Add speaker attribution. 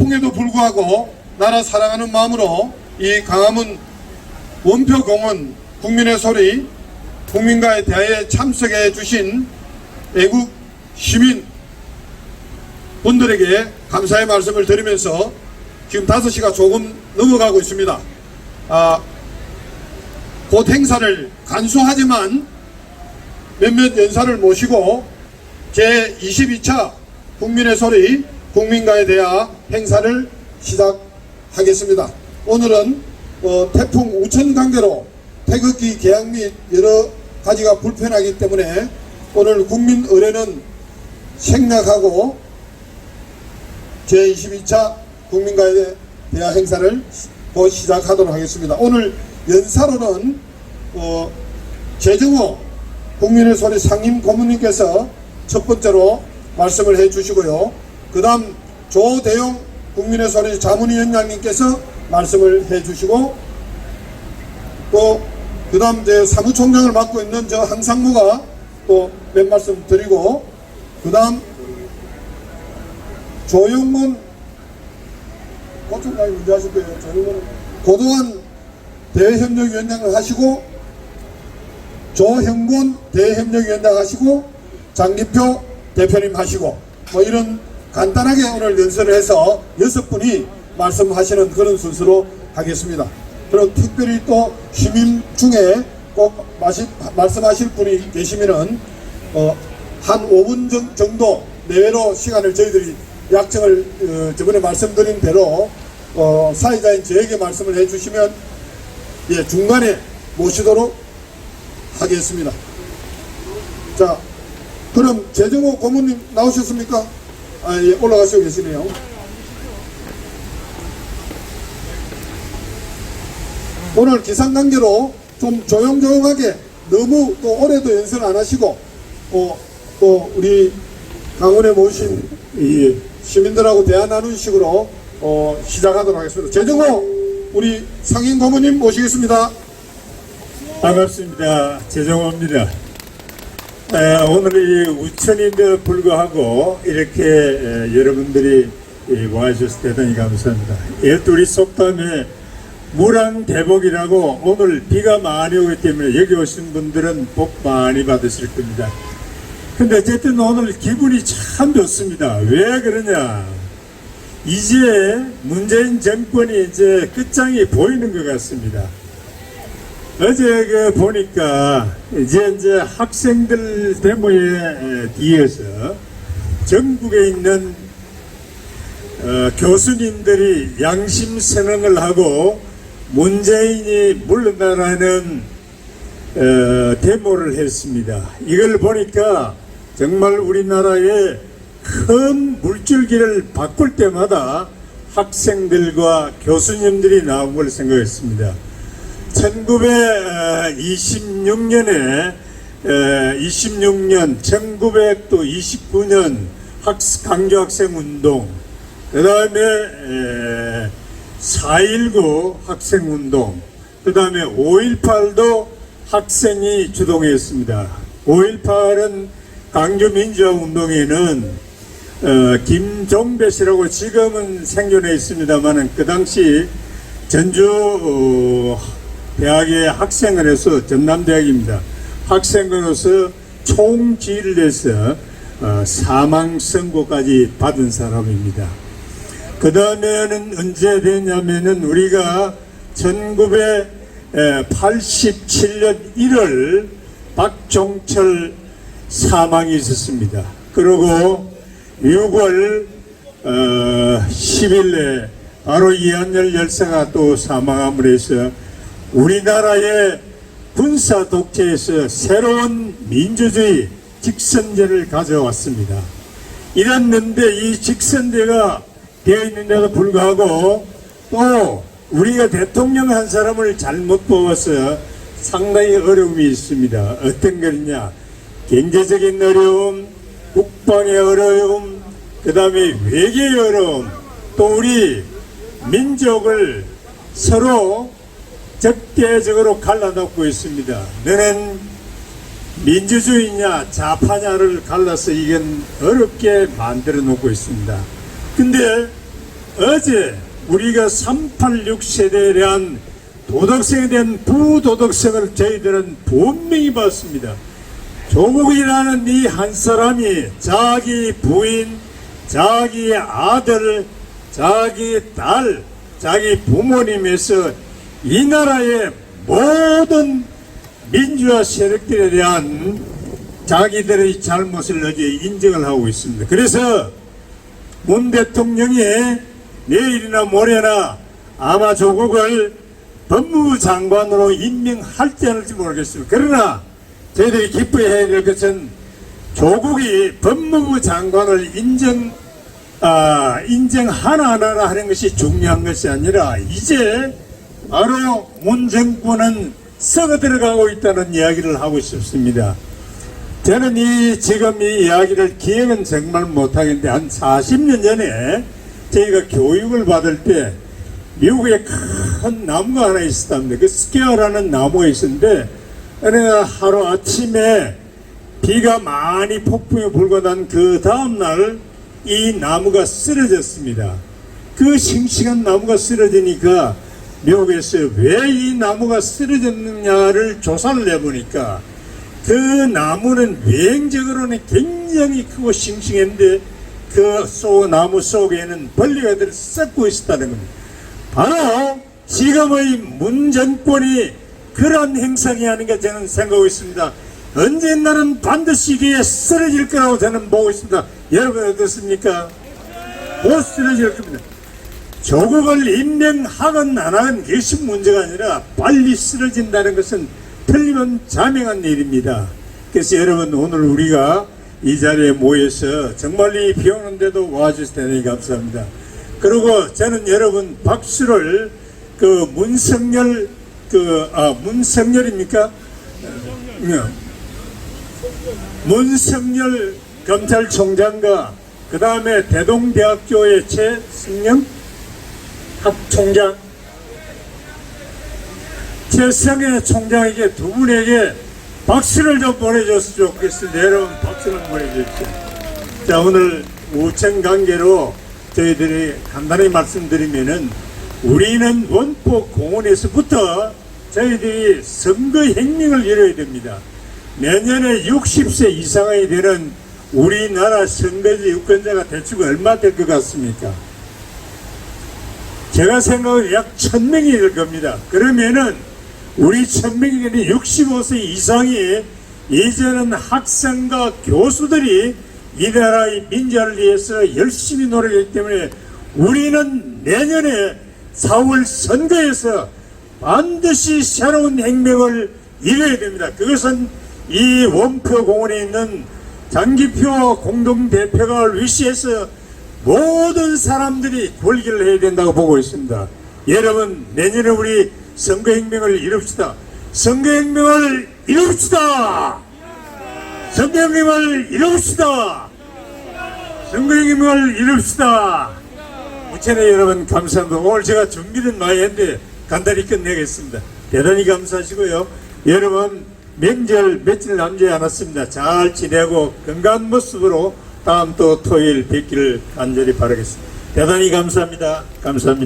Speaker 1: 태풍에도 불구하고 나라 사랑하는 마음으로 이 강화문 원표공원 국민의 소리 국민과의 대화에 참석해 주신 애국 시민 분들에게 감사의 말씀을 드리면서 지금 5시가 조금 넘어가고 있습니다. 아, 곧 행사를 간소하지만 몇몇 연사를 모시고 제22차 국민의 소리 국민과의 대화 행사를 시작하겠습니다. 오늘은 어, 태풍 우천 관계로 태극기 개항 및 여러 가지가 불편하기 때문에 오늘 국민 의례는 생략하고 제22차 국민과의 대화 행사를 곧 시작하도록 하겠습니다. 오늘 연사로는 어, 재정호 국민의 소리 상임 고문님께서 첫 번째로 말씀을 해 주시고요. 그 다음 조대용 국민의 소리 자문위원장님께서 말씀을 해 주시고 또 그 다음 제 사무총장을 맡고 있는 저 항상무가 또 몇 말씀 드리고 그 다음 조영문 고총장이 문제 하실 거예요. 조영문 고도한 대협력위원장을 하시고 조형곤 대협력위원장 하시고 장기표 대표님 하시고 뭐 이런 간단하게 오늘 연설을 해서 여섯 분이 말씀하시는 그런 순서로 하겠습니다. 그리고 특별히 또 시민 중에 꼭 마시, 말씀하실 분이 계시면은 어, 한 5분 정- 정도 내외로 시간을 저희들이 약정을 어, 저번에 말씀드린 대로 어, 사회자인 저에게 말씀을 해주시면 예, 중간에 모시도록 하겠습니다. 자, 그럼 재정호 고문님 나오셨습니까? 아, 예, 올라가시고 계시네요. 오늘 기상 관계로 좀 조용조용하게 너무 또 올해도 연설 안 하시고 어, 또 우리 강원에 모신 이 시민들하고 대화 나누는 식으로 어, 시작하도록 하겠습니다. 재정호 우리 상인 고문님 모시겠습니다.
Speaker 2: 반갑습니다. 재정호입니다. 에, 오늘 이 우천인데도 불구하고 이렇게 에, 여러분들이 이, 와주셔서 대단히 감사합니다. 이것도 우리 속담에 무랑 대복이라고 오늘 비가 많이 오기 때문에 여기 오신 분들은 복 많이 받으실 겁니다. 근데 어쨌든 오늘 기분이 참 좋습니다. 왜 그러냐? 이제 문재인 정권이 이제 끝장이 보이는 것 같습니다. 어제 그 보니까 이제 이제 학생들 데모에 뒤에서 전국에 있는 어, 교수님들이 양심 선언을 하고 문재인이 물러나라는 어, 데모를 했습니다. 이걸 보니까 정말 우리나라의 큰 물줄기를 바꿀 때마다 학생들과 교수님들이 나온 걸 생각했습니다. 1926년에 26년, 1929년 강조학생 운동, 그 다음에 4.19 학생 운동, 그 다음에 5.18도 학생이 주동했습니다. 5.18은 강조민주화 운동에는 어, 김종배 씨라고 지금은 생존해 있습니다만은 그 당시 전주 어, 대학의 학생으로서 전남대학입니다. 학생으로서 총지휘를 해서 어, 사망 선고까지 받은 사람입니다. 그 다음에는 언제 됐냐면은 우리가 1987년 1월 박종철 사망이 있었습니다. 그리고 6월 어, 10일에 바로 이한열 열사가 또 사망함으로 해서 우리나라의 군사 독재에서 새로운 민주주의 직선제를 가져왔습니다. 이랬는데 이 직선제가 되어 있는데도 불구하고 또 우리가 대통령 한 사람을 잘못 뽑아서 상당히 어려움이 있습니다. 어떤 거냐? 경제적인 어려움, 국방의 어려움, 그 다음에 외교의 어려움, 또 우리 민족을 서로 적대적으로 갈라놓고 있습니다. 너는 민주주의냐 좌파냐를 갈라서 이건 어렵게 만들어 놓고 있습니다. 근데 어제 우리가 386 세대에 대한 도덕성에 대한 부도덕성을 저희들은 분명히 봤습니다. 조국이라는 이 한 사람이 자기 부인, 자기 아들, 자기 딸, 자기 부모님에서 이 나라의 모든 민주화 세력들에 대한 자기들의 잘못을 어제 인정을 하고 있습니다. 그래서 문 대통령이 내일이나 모레나 아마 조국을 법무부 장관으로 임명할지 않을지 모르겠습니다. 그러나 저희들이 기뻐해야 될 것은 조국이 법무부 장관을 인정 아, 인정 하나 안 하나 하는 것이 중요한 것이 아니라 이제 바로 문 정권은 썩어 들어가고 있다는 이야기를 하고 싶습니다. 저는 이 지금 이 이야기를 기억은 정말 못하겠는데 한 40년 전에 저희가 교육을 받을 때 미국에 큰 나무가 하나 있었답니다. 그 스퀘어라는 나무가 있었는데 어느 날 하루 아침에 비가 많이 폭풍이 불고 난 그 다음날 이 나무가 쓰러졌습니다. 그 싱싱한 나무가 쓰러지니까 미국에서 왜 이 나무가 쓰러졌느냐를 조사를 해보니까 그 나무는 외형적으로는 굉장히 크고 싱싱했는데 그 소, 나무 속에는 벌레가 들 썩고 있었다는 겁니다. 바로 지금의 문 정권이 그런 행상이 아닌가 저는 생각하고 있습니다. 언젠가는 반드시 이게 쓰러질 거라고 저는 보고 있습니다. 여러분 어떻습니까? 곧 쓰러질 겁니다. 조국을 임명하건 안 하건 그것이 문제가 아니라 빨리 쓰러진다는 것은 틀리면 자명한 일입니다. 그래서 여러분 오늘 우리가 이 자리에 모여서 정말 이 비 오는데도 와주셔서 대단히 감사합니다. 그리고 저는 여러분 박수를 그 문성열 그 아 문성열입니까? 네. 문성열 검찰총장과 그 다음에 대동대학교의 최승영 학총장 최승의 총장에게 두 분에게 박수를 좀 보내줬으면 좋겠습니다. 여러분 박수를 보내주십시오. 자 오늘 우천 관계로 저희들이 간단히 말씀드리면은 우리는 원포 공원에서부터 저희들이 선거 혁명을 이뤄야 됩니다. 내년에 60세 이상이 되는 우리나라 선거지 유권자가 대충 얼마 될 것 같습니까? 제가 생각은 약 천명이 될 겁니다. 그러면은 우리 천명이 되는 65세 이상이 이제는 학생과 교수들이 이 나라의 민주화를 위해서 열심히 노력했기 때문에 우리는 내년에 4월 선거에서 반드시 새로운 혁명을 이뤄야 됩니다. 그것은 이 원표 공원에 있는 장기표 공동대표가 위시해서 모든 사람들이 골기를 해야 된다고 보고 있습니다. 여러분 내년에 우리 선거혁명을 이룹시다. 선거혁명을 이룹시다. 선거혁명을 이룹시다. 선거혁명을 이룹시다. 우천의 여러분 감사합니다. 오늘 제가 준비는 많이 했는데 간단히 끝내겠습니다. 대단히 감사하시고요. 여러분 명절 며칠 남지 않았습니다. 잘 지내고 건강한 모습으로 다음 또 토요일 뵙기를 간절히 바라겠습니다. 대단히 감사합니다. 감사합니다.